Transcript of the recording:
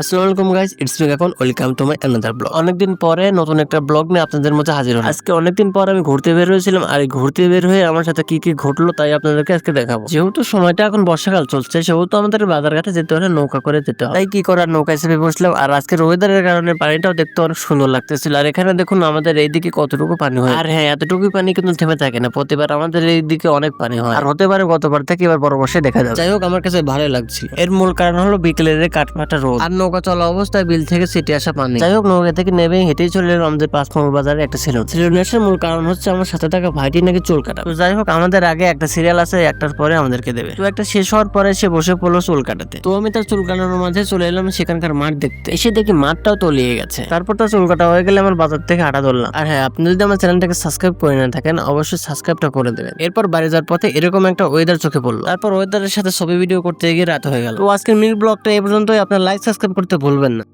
আসসালামু guys it's me এখন welcome to my another blog অনেকদিন পরে নতুন একটা ব্লগ নিয়ে আপনাদের মধ্যে হাজির হলাম। আজকে অনেকদিন পর আমি ঘুরতে বের হয়েছিলাম, আর ঘুরতে বের হয়ে আমার সাথে কি কি ঘটলো তাই আপনাদেরকে আজকে দেখাবো। যেহেতু সময়টা এখন বর্ষাকাল চলছে, সেহেতু আমাদের বাজার ঘাটে যেতে হলে নৌকা করে যেতে হয়। তাই কি করার, নৌকা হিসেবে বসলাম, আর আজকের ওয়েদারের কারণে পানিটাও দেখতে অনেক সুন্দর লাগতেছিল। আর এখানে দেখুন আমাদের এইদিকে কতটুকু পানি হয়। আর হ্যাঁ এতটুকু পানি কিন্তু থেমে থাকে না, প্রতিবার আমাদের এইদিকে অনেক পানি হয়। আর হতে পারে গতবার থেকে এবার বড় বর্ষে দেখা যাবে। যাই হোক, আমার কাছে ভালো লাগছিল। এর মূল কারণ হলো বিকেলের এই কাঠফাটা রোদ। আর নৌকা চলা অবস্থায় বিল থেকে সিটি আসা পানি। যাই হোক, নৌকা থেকে নেমে হেঁটেই চলে এলাম আমাদের পাঁচমার বাজারে একটা সেলুন সেলুনে আসার মূল কারণ হচ্ছে আমার সাথে থাকা ভাইটি নাকি চুল কাটা। তো যাই হোক, আমাদের আগে একটা সিরিয়াল আছে, একটার পরে আমাদেরকে দেবে। তো একটা শেষ হওয়ার পরে সে বসে পড়ল চুল কাটাতে। তো আমি তার চুল কাটানোর মাঝে চলে এলাম সেখানকার মাঠ দেখতে। এসে দেখি মাঠটাও তলিয়ে গেছে। তারপর তার চুল কাটা হয়ে গেলে আমার বাজার থেকে হাঁটা ধরলাম। আর হ্যাঁ আপনি যদি আমার চ্যানেলটাকে সাবস্ক্রাইব করে না থাকেন, অবশ্যই সাবস্ক্রাইবটা করে দেবেন। এরপর বাড়ি যাওয়ার পথে এরকম একটা ওয়েদার চোখে পড়ল। তারপর ওয়েদারের সাথে ছবি ভিডিও করতে গিয়ে রাত হয়ে গেল। তো আজকের মিনি ব্লগটা এই পর্যন্তই। আপনার লাইক সাবস্ক্রাইব করতে ভুলবেন না।